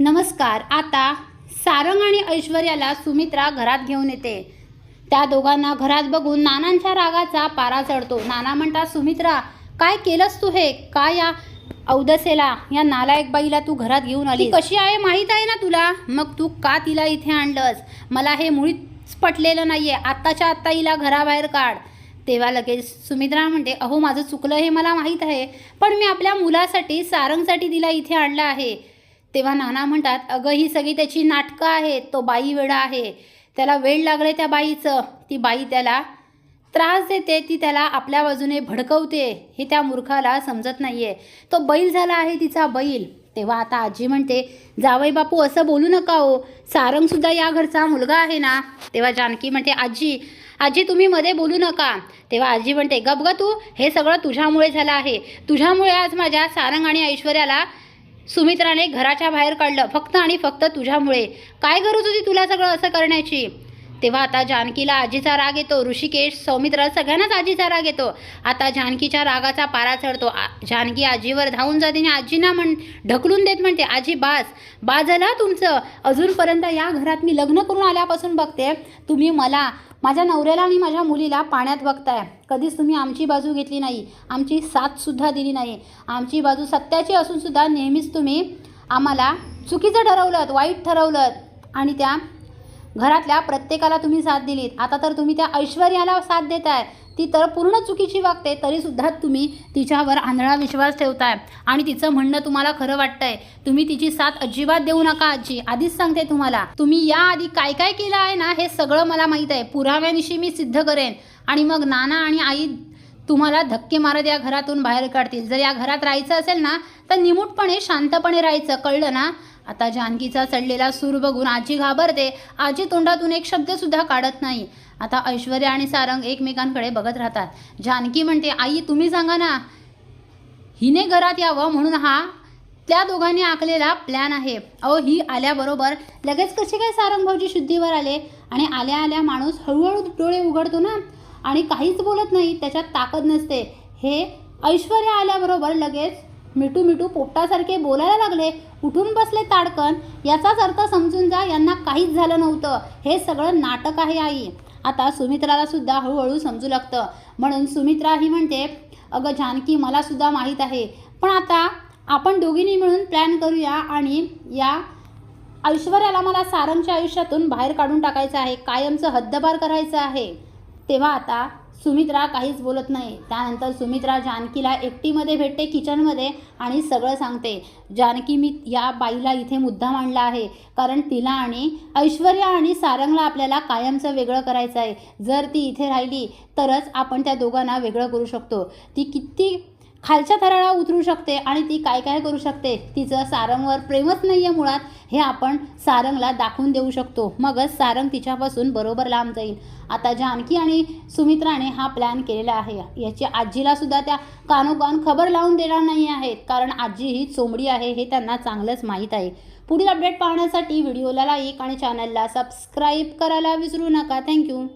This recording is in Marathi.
नमस्कार आता सारंग आणि ऐश्वर्याला सुमित्रा घरात घेऊन येते. त्या दोघांना घरात बघून नानांच्या रागाचा पारा चढतो. नाना म्हणतात सुमित्रा काय केलंस तू हे? काय या औदसेला? या नालायक बाईला तू घरात घेऊन आली कशी आहे माहीत आहे ना तुला? मग तू का तिला इथे आणलंस? मला हे मुळीच पटलेलं नाहीये. आत्ताच्या आत्ता हिला घराबाहेर काढ. तेव्हा लगेच सुमित्रा म्हणते अहो माझं चुकलं हे मला माहीत आहे पण मी आपल्या मुलासाठी सारंगसाठी तिला इथे आणलं आहे. तेव्हा नाना म्हणतात अगं ही सगळी त्याची नाटकं आहेत तो बाई वेडा आहे. त्याला वेळ लागले त्या बाईचं. ती बाई त्याला त्रास देते ती त्याला आपल्या बाजूने भडकवते. हे त्या मूर्खाला समजत नाही आहे तो बैल झाला आहे तिचा बैल. तेव्हा आता आजी म्हणते जावई बापू असं बोलू नका हो. सारंगसुद्धा या घरचा मुलगा आहे ना? तेव्हा जानकी म्हणते आजी आजी तुम्ही मध्ये बोलू नका. तेव्हा आजी म्हणते गप ग तू. हे सगळं तुझ्यामुळे झालं आहे. तुझ्यामुळे आज माझ्या सारंग आणि ऐश्वर्याला सुमित्राने घराच्या बाहेर काढलं फक्त आणि फक्त तुझ्यामुळे. काय गरज होती तुला सगळं असं करण्याची? तेव्हा आता जानकीला आजीचा राग येतो. ऋषिकेश सौमित्र सगळ्यांनाच आजीचा राग येतो. आता जानकीच्या रागाचा पारा चढतो. आ- जानकी आजीवर धावून जाते आणि आजीना म्हण ढकलून देत म्हणते आजी बास बाजला झालं तुमचं. अजूनपर्यंत या घरात मी लग्न करून आल्यापासून बघते. तुम्ही मला माझ्या नवऱ्याला आणि माझ्या मुलीला पाण्यात बघताय कधीच तुम्ही आमची बाजू घेतली नाही. आमची साथसुद्धा दिली नाही. आमची बाजू सत्याची असूनसुद्धा नेहमीच तुम्ही आम्हाला चुकीचं ठरवलं वाईट ठरवलं आणि त्या घरातल्या प्रत्येकाला तुम्ही साथ दिलीत. आता तर तुम्ही त्या ऐश्वर्याला साथ देताय. ती तर पूर्ण चुकीची वागते तरीसुद्धा तुम्ही तिच्यावर आंधळा विश्वास ठेवताय. आणि तिचं म्हणणं तुम्हाला खरं वाटतंय. तुम्ही तिची साथ अजिबात देऊ नका आजी. आधीच सांगते तुम्हाला. तुम्ही याआधी काय काय केलं आहे ना हे सगळं मला माहीत आहे. पुराव्यानिशी मी सिद्ध करेन. आणि मग नाना आणि आई तुम्हाला धक्के मारत या घरातून बाहेर काढतील. जर या घरात राहायचं असेल ना तर निमूटपणे शांतपणे राहायचं. कळलं ना? आता जानकीचा चढलेला सूर बघून आजी घाबरते. आजी तोंडातून एक शब्दसुद्धा काढत नाही. आता ऐश्वर्या आणि सारंग एकमेकांकडे बघत राहतात. जानकी म्हणते आई तुम्ही सांगा ना हिने घरात यावं म्हणून हा त्या दोघांनी आखलेला प्लॅन आहे. अहो ही आल्याबरोबर लगेच कसे काय सारंग भाऊजी शुद्धीवर आले? आणि आल्या आल्या माणूस हळूहळू डोळे उघडतो ना? आणि काहीच बोलत नाही त्याच्यात ताकद नसते. हे ऐश्वर्या आल्याबरोबर लगेच मिठू मिठू पोपटासारखे बोलायला लागले. उठून बसले ताडकन. याचाच अर्थ समजून जा यांना काहीच झालं नव्हतं. हे सगळं नाटक आहे आई. आता सुमित्राला सुद्धा हळूहळू समजू लागतं. म्हणून सुमित्रा ही म्हणते अगं जानकी मला सुद्धा माहीत आहे. पण आता आपण दोघींनी मिळून प्लॅन करूया आणि या ऐश्वर्याला मला सारंगच्या आयुष्यातून बाहेर काढून टाकायचं आहे. कायमचं हद्दपार करायचं आहे. तेव्हा आता सुमित्रा काहीच बोलत नाही. त्यानंतर सुमित्रा जानकीला एकटीमध्ये भेटते किचनमध्ये आणि सगळं सांगते. जानकी मी या बाईला इथे मुद्दा मांडला आहे. कारण तिला आणि ऐश्वर्या आणि सारंगला आपल्याला कायमचं वेगळं करायचं आहे जर ती इथे राहिली तरच आपण त्या दोघांना वेगळं करू शकतो. ती किती खालच्या थराला उतरू शकते आणि ती काय काय करू शकते? तिचं सारंगवर प्रेमच नाही आहे मुळात हे आपण सारंगला दाखवून देऊ शकतो. मगच सारंग तिच्यापासून बरोबर लांब जाईल. आता जानकी आणि सुमित्राने हा प्लॅन केलेला आहे. याची आजीला सुद्धा त्या कानोकान खबर लावून देणार नाही आहेत कारण आजी ही चोंबडी आहे हे त्यांना चांगलंच माहीत आहे. पुढील अपडेट पाहण्यासाठी व्हिडिओला लाईक आणि चॅनलला सबस्क्राईब करायला विसरू नका. थँक्यू